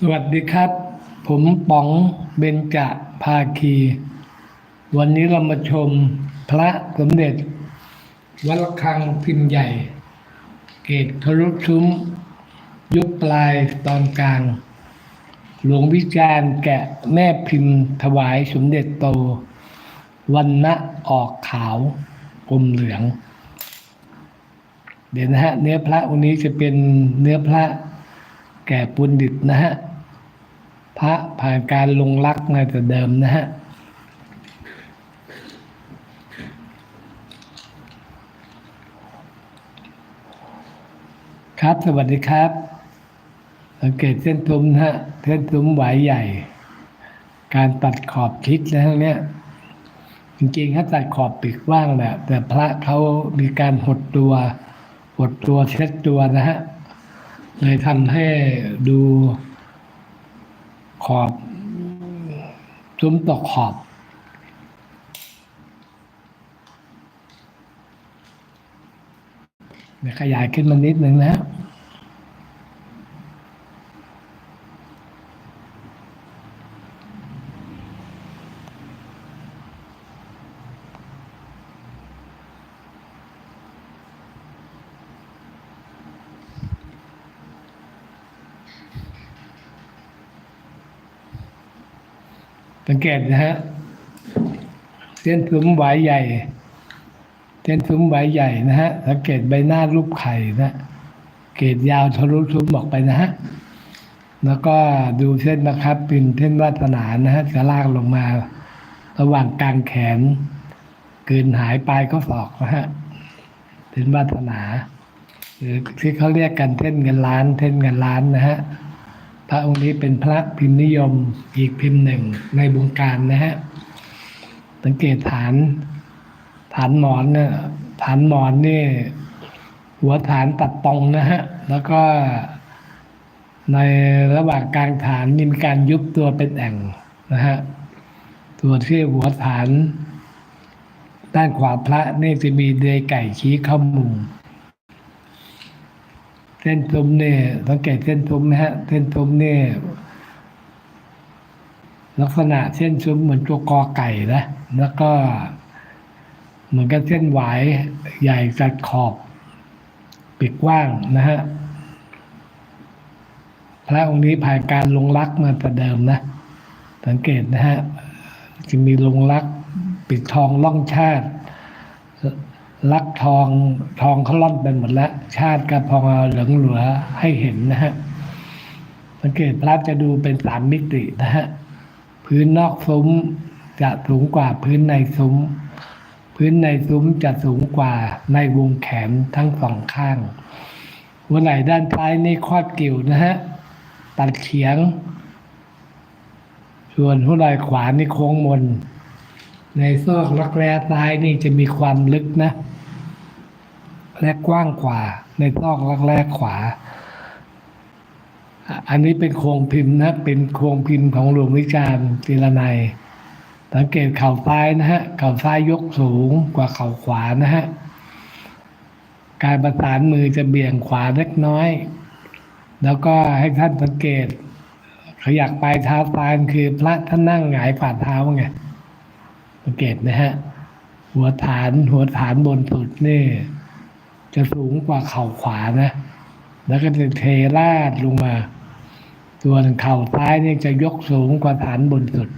สวัสดีครับ ผมป๋องเบญจภาคี วันนี้เรามาชมพระสมเด็จ วัดระฆังพิมพ์ใหญ่ เกตทะลุซุ้ม ยุคปลายตอนกลาง หลวงวิจารแกะแม่พิมพ์ถวายสมเด็จโต วันนะออกขาวอมเหลือง เดี๋ยวนะฮะ เนื้อพระองค์นี้จะเป็นเนื้อพระ ก่ปุณดิตนะฮะ พระผ่านการลงรักมาแต่เดิมนะฮะครับ สวัสดีครับ สังเกตเส้นทุ้มนะฮะเส้นทุ้มไหวใหญ่ การตัดขอบคิดแล้วเนี้ยจริงๆถ้าตัดขอบปีกว่างแหละแต่พระเขามีการหดตัว หดตัวเช็ดตัวนะฮะ เลยทำให้ดูขอบซุ้มตกขอบเดี๋ยวขยายขึ้นมานิดนึงนะ สังเกตนะฮะ เส้นซุ้มไหวใหญ่ เส้นซุ้มไหวใหญ่นะฮะ สังเกตใบหน้ารูปไข่นะเกรดยาวทะลุซุ้มออกไปนะฮะ แล้วก็ดูเส้นนะครับเป็นเส้นวาสนานะฮะจะลากลงมา ระหว่างกลางแขน เกินหายปลายก็ศอกนะฮะเส้นวาสนา หรือที่เขาเรียกกันเส้นเงินล้านเส้นเงินล้านนะฮะ ระองค์นี้เป็นพระพิมพ์นิยมอีกพิมพ์หนึ่งในวงการนะฮะสังเกตฐาน ฐานหมอนเนี่ยฐานหมอนนี่หัวฐานตัดตรงนะฮะแล้วก็ในระหว่างกลางฐานมีการยุบตัวเป็นแอ่งนะฮะตัวที่หัวฐาน ด้านขวาพระนี่จะมีเดยไก่ชี้เข้ามุม เส้นทุ้มเนี่ยสังเกตเส้นทุ้มนะฮะเส้นทุ้มเนี่ยลักษณะเส้นซุ้มเหมือนตัวกอไก่นะแล้วก็เหมือนกับเส้นหวายใหญ่จัดขอบปีกกว้างนะฮะพระองค์นี้ผ่านการลงรักมาแต่เดิมนะ สังเกตนะฮะจะมีลงรักปิดทองล่องชาติ ลักทองทองเขาล่อนไปหมดแล้ว ชาติกระพองเหลืองเหลือให้เห็นนะฮะสังเกตพระจะดูเป็นสามมิตินะฮะพื้นนอกซุ้มจะสูงกว่าพื้นในซุ้ม พื้นในซุ้มจะสูงกว่าในวงแขนทั้งสองข้าง หัวไหล่ด้านซ้ายนี่คอดกิ่วนะฮะตัดเฉียง ส่วนหัวไหล่ขวานี่โค้งมน ในซอกรักแร้ซ้ายนี่จะมีความลึกนะ และกว้างกว่าในซอกรักแร้ขวา อันนี้เป็นโครงพิมพ์นะ เป็นโครงพิมพ์ของหลวงวิจารณ์ศิลนัยสังเกตเข่าซ้ายนะฮะ เข่าซ้ายยกสูงกว่าเข่าขวานะฮะ การประสานมือจะเบี่ยงขวาเล็กน้อย แล้วก็ให้ท่านสังเกต ขยักปลายเท้าซ้ายคือพระท่านนั่งหงายฝ่าเท้าไง สังเกตนะฮะ หัวฐานหัวฐานบนสุดนี่ จะสูงกว่าเข่าขวานะ แล้วก็จะเทราดลงมา ส่วนเข่าซ้ายนี่จะยกสูงกว่าฐานบนสุด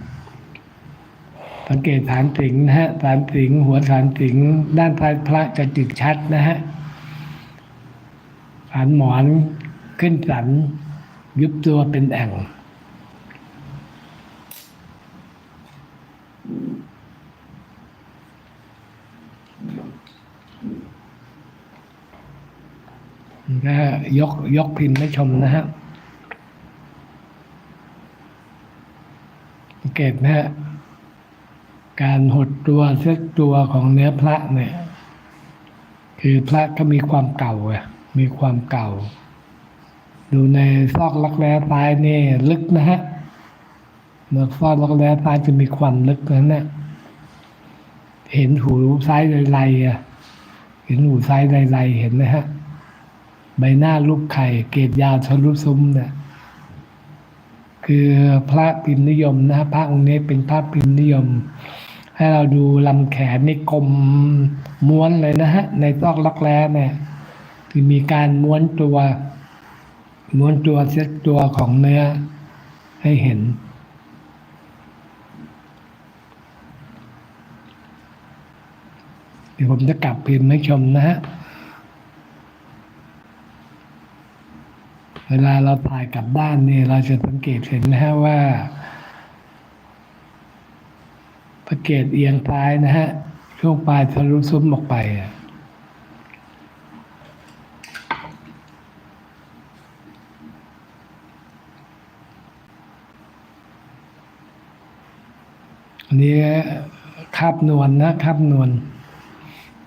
สังเกตฐานสิงนะฮะฐานสิงหัวฐานสิงด้านซ้ายพระจะจิตชัดนะฮะฐานหมอนขึ้นสันยุบตัวเป็นแอ่ง ก็ยกยกพิมพ์ให้ชมนะฮะสังเกตนะฮะการหดตัวเซ็ตตัวของเนื้อพระเนี่ย คือพระก็มีความเก่าอะมีความเก่า ดูในซอกลักแร้ซ้ายนี่ลึกนะฮะเมื่อซอกลักแร้ซ้ายจะมีความลึกนั้นเนี่ยเห็นหูซ้ายไรๆอะเห็นหูซ้ายไรๆเห็นไหมฮะ ใบหน้ารูปไข่เกรดยาวทะลุซุ้มเนี่ยคือพระพิมพ์นิยมนะฮะพระองค์นี้เป็นพระพิมพ์นิยม ให้เราดูลำแขนนี่กลมม้วนเลยนะฮะ ในซอกลักแร้เนี่ยคือมีการม้วนตัวม้วนตัวเซตตัวของเนื้อให้เห็น เดี๋ยวผมจะกลับพิมพ์ให้ชมนะฮะ เวลาเราถ่ายกลับด้านนี่เราจะสังเกตเห็นนะฮะว่าพระเกตเอียงซ้ายนะฮะช่วงปลายทะลุซุ้มออกไปอะอันนี้คาบนวลนะคาบนวล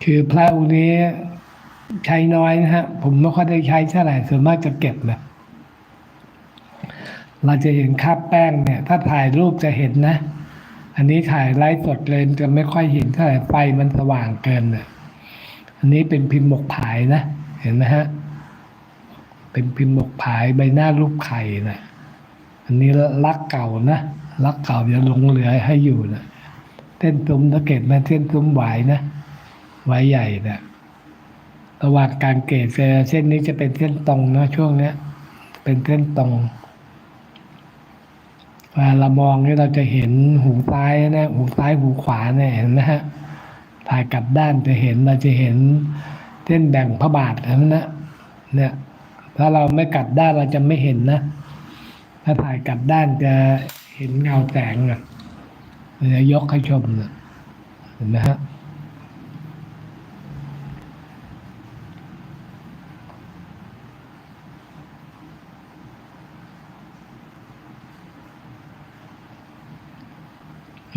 คือพระองค์นี้ใช้น้อยนะฮะ ผมไม่ค่อยได้ใช้เท่าไหร่ส่วนมากจะเก็บนะ เราจะเห็นคราบแป้งเนี่ย ถ้าถ่ายรูปจะเห็นนะ อันนี้ถ่ายไลฟ์สดเลยจะไม่ค่อยเห็นเท่าไหร่ไฟมันสว่างเกินนะอันนี้เป็นพิมพ์หมกผายนะ เห็นไหมฮะ เป็นพิมพ์หมกผายใบหน้ารูปไข่นะอันนี้ลักเก่านะลักเก่ายังหลงเหลือให้อยู่นะเส้นตุ้มตะเก็ดนะเส้นตุ้มหวนะไว้ใหญ่นะระหว่างการเกตเส้นนี้จะเป็นเส้นตรงนะช่วงเนี้ย เป็นเส้นตรง วลาเรามองนี่เราจะเห็นหูซ้ายนะหูซ้ายหูขวาเนี่ยเห็นนะฮะถ่ายกลับด้านจะเห็นเราจะเห็นเส้นแบ่งพระบาทนะนะเนี่ยถ้าเราไม่กลับด้านเราจะไม่เห็นนะ ถ้าถ่ายกลับด้านจะเห็นเงาแสงอะจะยกให้ชมนะเห็นไหมฮะ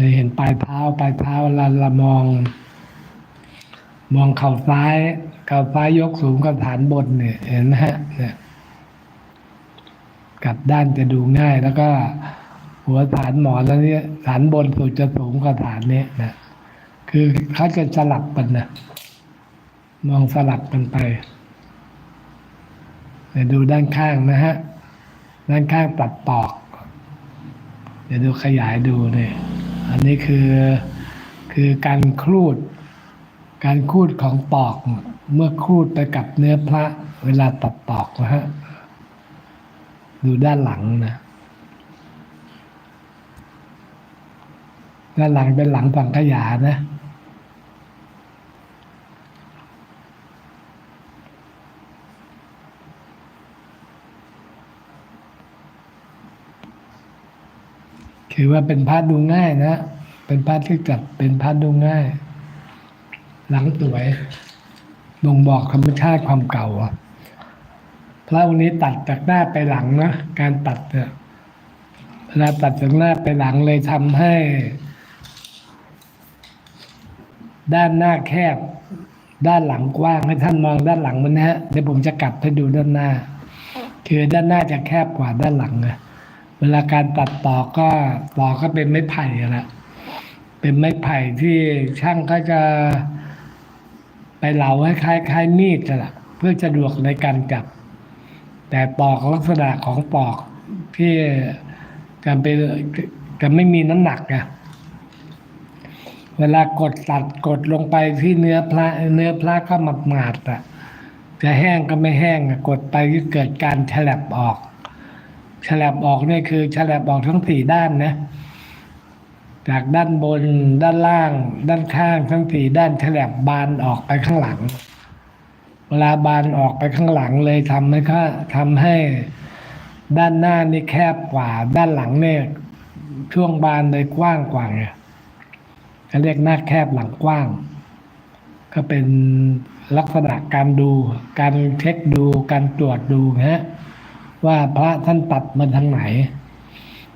เลยเห็นปลายเท้าปลายเท้าเราเรามอง มองเข่าซ้ายเข่าซ้ายยกสูงกับฐานบนเนี่ย เห็นไหมฮะเนี่ยกลับด้านจะดูง่ายแล้วก็ หัวฐานหมอนแล้วเนี่ยฐานบนสุดจะสูงกว่าฐานเนี้ยนะคือเขาจะสลับกันนะมองสลับกันไปเดี๋ยวดูด้านข้างนะฮะ ด้านข้างตัดปอก เดี๋ยวดูขยายดูเนี่ย อันนี้คือคือการครูด การครูดของปอก เมื่อครูดไปกับเนื้อพระ เวลาตัดปอกนะฮะดูด้านหลังนะด้านหลังเป็นหลังสังขยานะ คือว่าเป็นพาดดูง่ายนะ เป็นพาดที่จัดเป็นพาดดูง่าย หลังสวยบ่งบอกธรรมชาติความเก่าพระองค์นี้ตัดจากหน้าไปหลังนะการตัดเนี่ยเวลาตัดจากหน้าไปหลังเลยทำให้ ด้านหน้าแคบ ด้านหลังกว้างให้ท่านมองด้านหลังมันนะฮะเดี๋ยวผมจะกลับให้ดูด้านหน้า คือด้านหน้าจะแคบกว่าด้านหลังนะ เวลาการตัดต่อก็ต่อกก็เป็นไม้ไผ่อะละเป็นไม้ไผ่ที่ช่างก็จะไปเหลาให้คล้ายคล้ายมีดละเพื่อสะดวกในการจับ แต่ปอกลักษณะของปอกที่จะเป็นจะไม่มีน้ำหนักอะเวลากดตัดกดลงไปที่เนื้อพระเนื้อพระก็หมาดๆอะจะแห้งก็ไม่แห้งอะกดไปก็เกิดการฉลบออก ฉลับออกเนี่ยคือฉลับออกทั้งสี่ด้านนะ จากด้านบน ด้านล่าง ด้านข้างทั้งสี่ด้านฉลับบานออกไปข้างหลัง เวลาบานออกไปข้างหลังเลยทำให้ค่ะทำให้ด้านหน้านี่แคบกว่า ด้านหลังเนี่ยช่วงบานเลยกว้างกว่าไงเขาเรียกหน้าแคบหลังกว้าง ก็เป็นลักษณะการดู การเช็คดู การตรวจดูนะฮะ ว่าพระท่านตัดมันทางไหน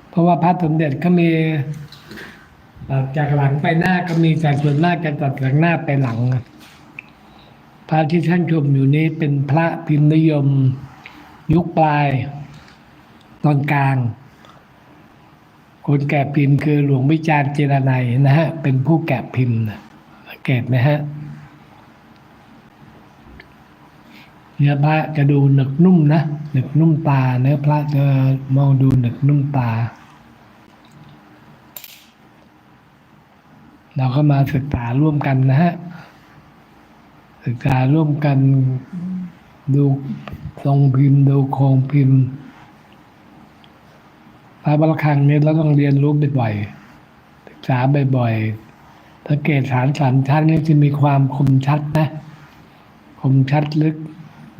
เพราะว่าพระสมเด็จก็มีตัดจากหลังไปหน้าก็มีแต่ส่วนมากจะตัดจากหน้าไปหลัง พระที่ท่านชมอยู่นี้เป็นพระพิมพ์นิยม ยุคปลาย ตอนกลาง คนแกะพิมพ์คือหลวงวิจารณ์เจรไนยนะฮะ เป็นผู้แกะพิมพ์นะเกตไหมฮะ เนื้อพระจะดูหนึกนุ่มนะหนึกนุ่มตา เนื้อพระจะมองดูหนึกนุ่มตา เราก็มาศึกษาร่วมกันนะฮะศึกษาร่วมกันดูทรงพิมพ์ดูโครงพิมพ์พระบระคังเนี่ยเราต้องเรียนรู้บ่อยๆศึกษาบ่อยๆสังเกตฐานสามชั้นนี่จะมีความคมชัดนะ คมชัดลึก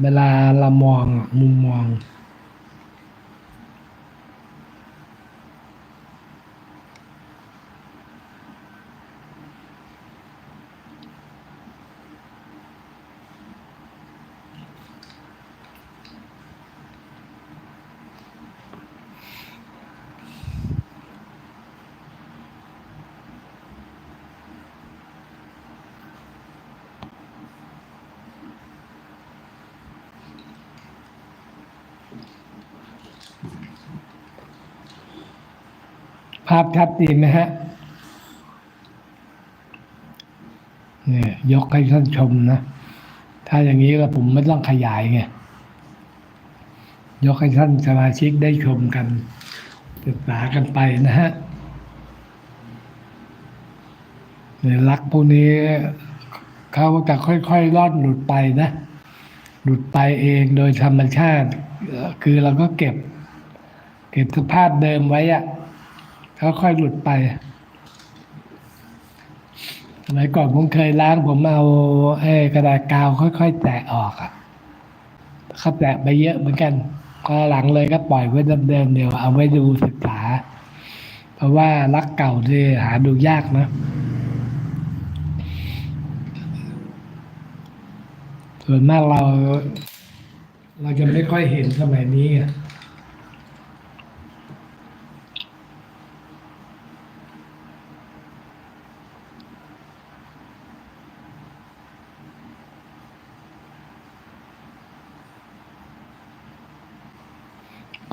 เวลาเรามองมุมมอง ภาพชัดดีไหมฮะเนี่ยยกให้ท่านชมนะ ถ้าอย่างนี้ก็ผมไม่ต้องขยายไง ยกให้ท่านสมาชิกได้ชมกัน ศึกษากันไปนะฮะเนี่ยลักพวกนี้เขาจะค่อยๆร่อนหลุดไปนะ หลุดไปเองโดยธรรมชาติ คือเราก็เก็บ เก็บสภาพเดิมไว้อะ ค่อยหลุดไป สมัยก่อนผมเคยล้างผมเอาไอ้กระดาษกาวค่อยๆแตะออกอะเขาแตะไปเยอะเหมือนกันพอหลังเลยก็ปล่อยไว้เดิมๆเดียวเอาไว้ดูศึกษา เพราะว่ารักเก่าที่หาดูยากนะส่วนมากเรา เราจะไม่ค่อยเห็นสมัยนี้อะ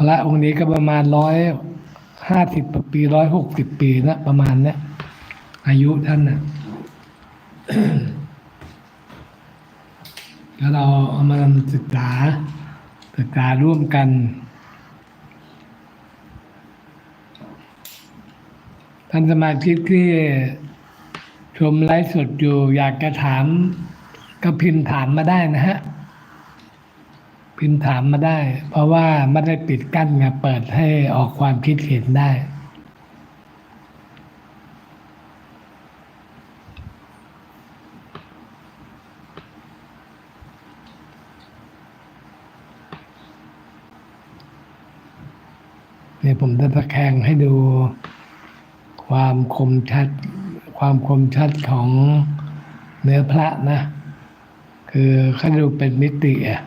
ระองค์นี้ก็ประมาณร้อยห้าสิบปีร้อยหกสิบปีนะประมาณเนี้ยอายุท่านนะแล้วเราเอามาศึกษาศึกษาร่วมกัน ท่านสมาชิกที่ชมไลฟ์สดอยู่อยากจะถามก็พิมพ์ถามมาได้นะฮะ พิมพ์ถามมาได้ เพราะว่าไม่ได้ปิดกั้นไงเปิดให้ออกความคิดเห็นได้เนี่ยผมจะตะแคงให้ดูความคมชัด ความคมชัดของเนื้อพระนะ คือเขาดูเป็นมิติอะ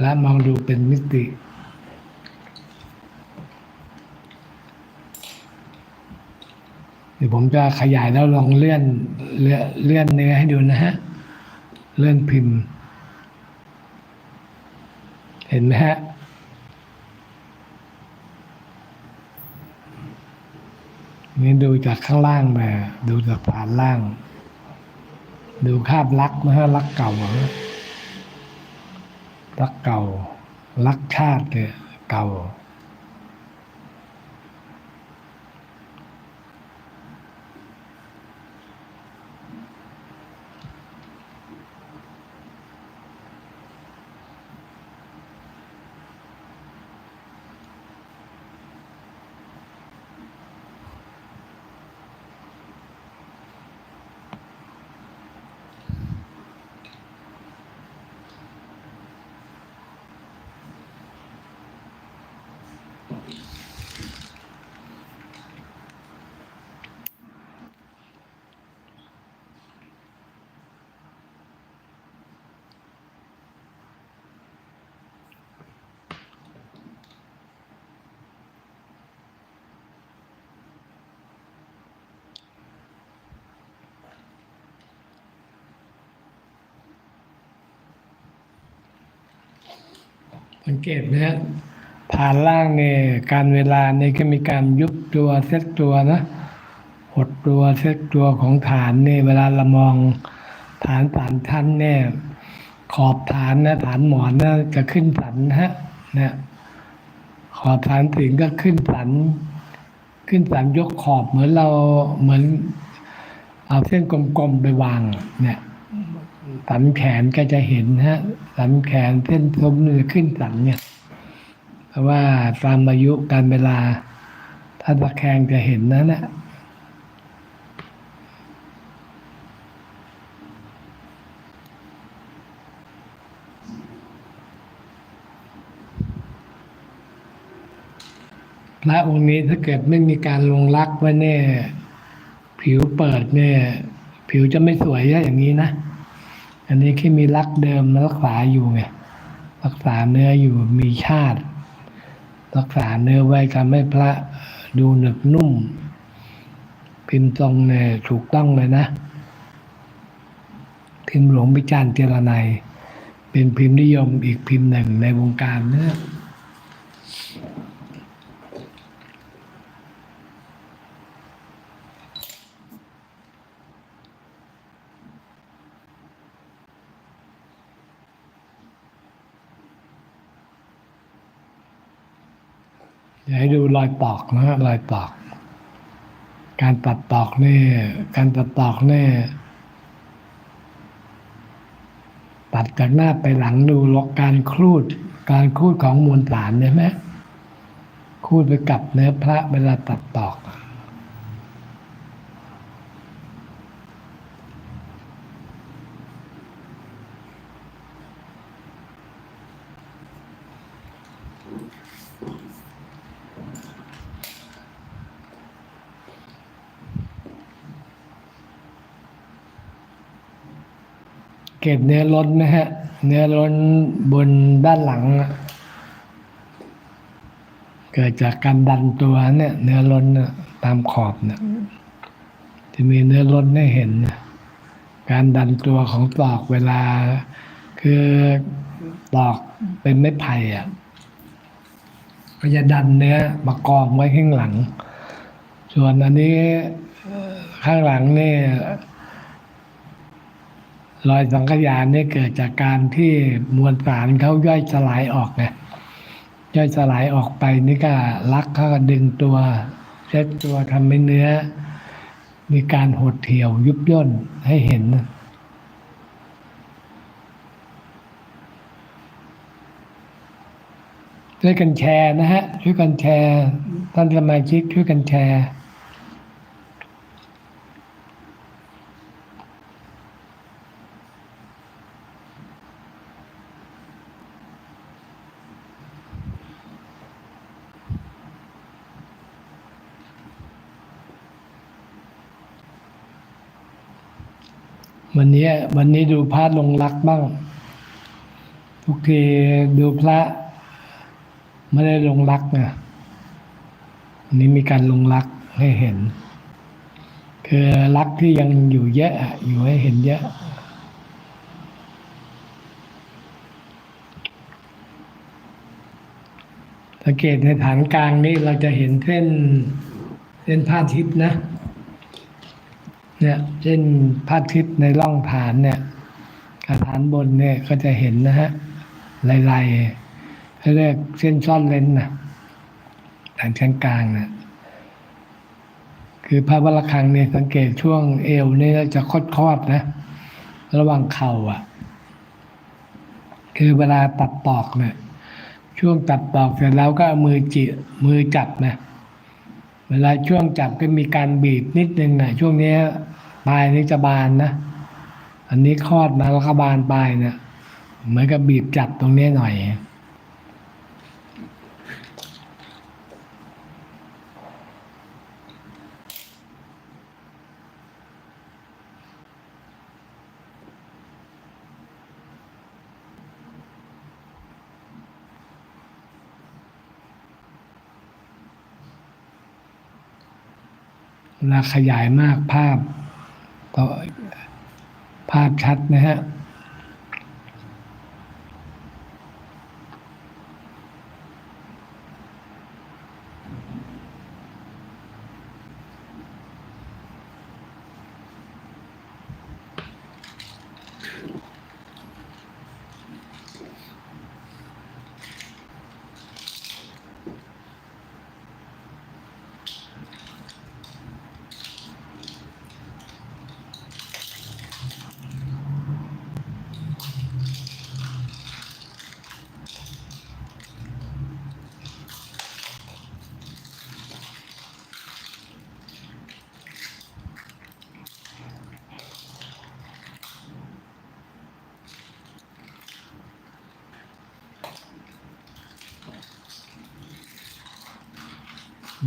และมองดูเป็นมิติ เดี๋ยวผมจะขยายแล้วลองเลื่อนเลื่อนเลื่อนเนื้อให้ดูนะฮะ เลื่อนพิมพ์ เห็นไหมฮะนี่ดูจากข้างล่างมา ดูจากฐานล่าง ดูคาบลักษณ์นะฮะลักษณ์เก่าอะรั รักเก่า รักชาติเก่า สังเกตนะฮะฐานล่างเนี่ยการเวลาเนี่ยก็มีการยุบตัวเซตตัวนะหดตัวเซตตัวของฐานเนี่ยเวลาเรามองฐานสามชั้นเนี่ยขอบฐานนะฐานหมอนนะจะขึ้นสันนฮะนี่ยขอบฐานถึงก็ขึ้นสัน ขึ้นสันยกขอบเหมือนเราเหมือนเอาเส้นกลมๆไปวางเนี่ย สันแขนก็จะเห็นฮะ สันแขนเส้นซุ้มนี่จะขึ้นสันเนี่ย เพราะว่าตามอายุการเวลาถ้าตะแคงจะเห็นนะเนี่ยพระองค์นี้ถ้าเกิดไม่มีการลงรักไว้เนี่ย ผิวเปิดเนี่ย ผิวจะไม่สวยอย่างนี้นะ อันนี้แค่มีรักเดิมรักษาอยู่ไงรักษาเนื้ออยู่มีชาติ รักษาเนื้อไว้ทำให้พระดูหนึบนุ่ม พิมพ์ตรงเนี่ยถูกต้องเลยนะ พิมพ์หลวงพิจารณ์เจรไนยเป็นพิมพ์นิยมอีกพิมพ์หนึ่งในวงการเนื้อ อยาให้ดูรอยปอกนะรอยปอก การตัดปอกนี่การตัดปอกนี่ตัดจากหน้าไปหลังดูลอกการคลูด การคลูดของมวลสารเนี่ยไหมคลูดไปกับเนื้อพระเวลาตัดปอก เก็บเนื้อล้นนะฮะ เนื้อล้นบนด้านหลัง เกิดจากการดันตัวเนี่ย เนื้อล้นตามขอบเนี่ยจะมีเนื้อล้นให้เห็น การดันตัวของตอกเวลา คือตอกเป็นไม้ไผ่อะก็จะดันเนื้อมากองไว้ข้างหลัง ส่วนอันนี้ข้างหลังนี่ รอยสังขยาเนี่ยเกิดจากการที่มวลสารเขาย่อยสลายออกไงย่อยสลายออกไปนี่ก็ลักเขาก็ดึงตัวเช็ดตัวทำให้เนื้อ มีการหดเหี่ยวยุบย่นให้เห็นช่วยกันแชร์นะฮะช่วยกันแชร์ท่านสมาชิกช่วยกันแชร์ วันนี้วันนี้ดูพระลงรักบ้าง ทุกทีดูพระ ไม่ได้ลงรักนะวันนี้มีการลงรักให้เห็น คือรักที่ยังอยู่เยอะอยู่ให้เห็นเยอะสังเกตในฐานกลางนี้เราจะเห็นเส้นเส้นผ้าทิพย์นะ เนี่ยเส้นผ้าทิพย์ในร่องฐานเนี่ยกับฐานบนเนี่ยก็จะเห็นนะฮะลายๆเขาเรียกเส้นซ่อนเลนนะฐานชั้นกลางนะคือพระวรคังเนี่ยสังเกตช่วงเอวเนี่ยจะคดคอดๆนะ ระหว่างเข่าอะ คือเวลาตัดตอกเนี่ยช่วงตัดตอกเสร็จแล้วก็มือจิมือจับนะ เวลาช่วงจับก็มีการบีบนิดนึงนะช่วงนี้ปลายนี้จะบานนะ อันนี้คลอดมาแล้วก็บานปลายเนะเหมือนกับบีบจับตรงนี้หน่อย เวลาขยายมากภาพต่อภาพชัดนะฮะ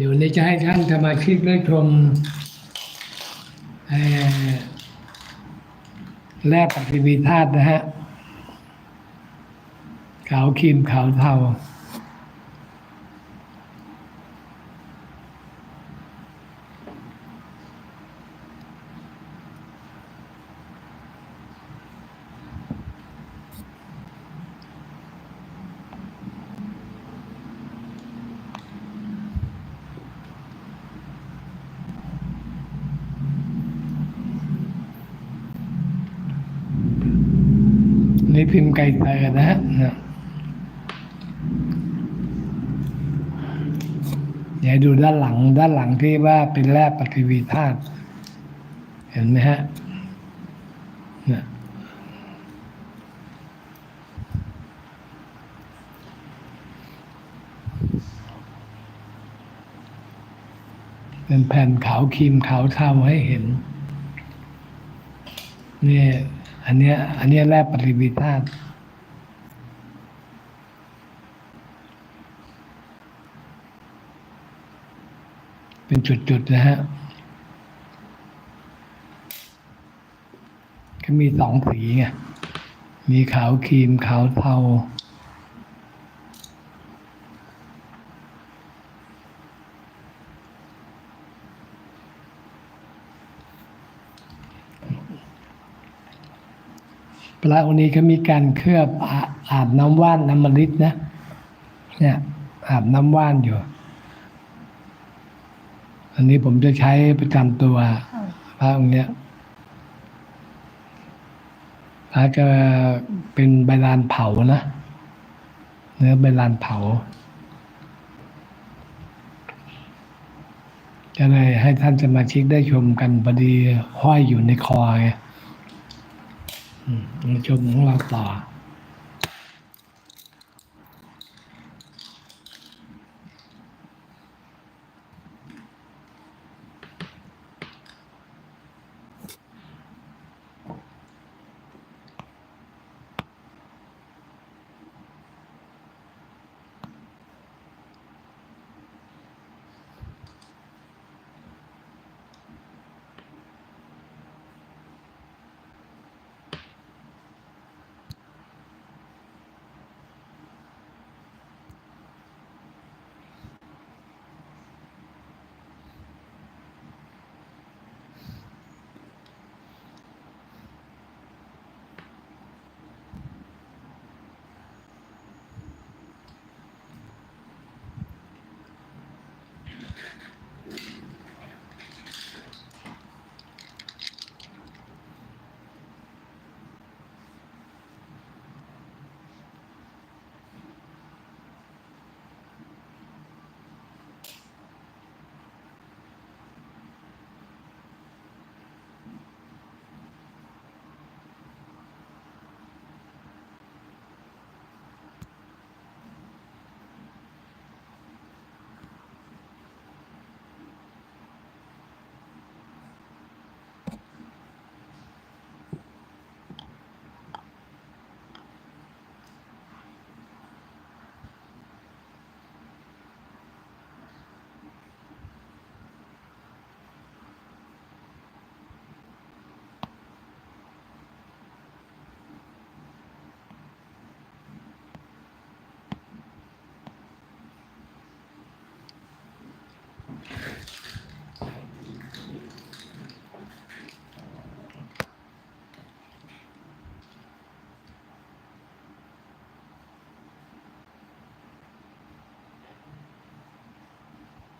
ดี๋ยวนี้จะให้ท่านสมาชิกได้ชมแร่ปฏิวีธาตุนะฮะขาวครีมขาวเทา ไก่เตอนะฮะเนี่ยเดี๋ยวดูด้านหลังด้านหลังที่ว่าเป็นแร่ปฏิวีธาตุเห็นไหมฮะเนี่ยเป็นแผ่นขาวครีมขาวเทาให้เห็นเนี่ย อันเนี้ยอันเนี้ยแร่ปริวิธาตเป็นจุดๆนะฮะก็มีสองสีไงมีขาวครีมขาวเทา พระองค์นี้ก็มีการเคลือบอาอาบน้ำว่านน้ำมฤตนะเนี่ยอาบน้ำว่านอยู่ อันนี้ผมจะใช้ประจำตัวพระองค์เนี้ยพระจะเป็นใบลานเผานะเนื้อใบลานเผาจะเลยให้ท่านสมาชิกได้ชมกันพอดีห้อยอยู่ในคอไง มาชมของเราต่อ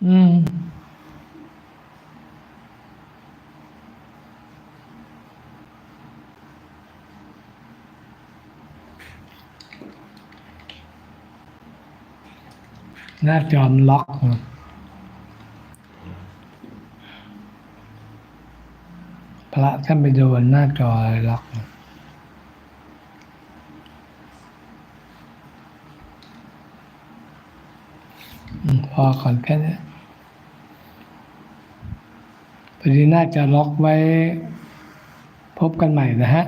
อืมหน้าจอมนล็อกนะพระท่านไปโดนหน้าจอล็อกนะอืมพอก่อนแค่นี้ พอดีน่าจะล็อกไว้พบกันใหม่นะฮะ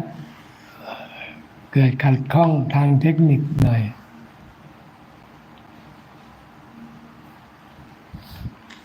เกิดขัดข้องทางเทคนิคหน่อย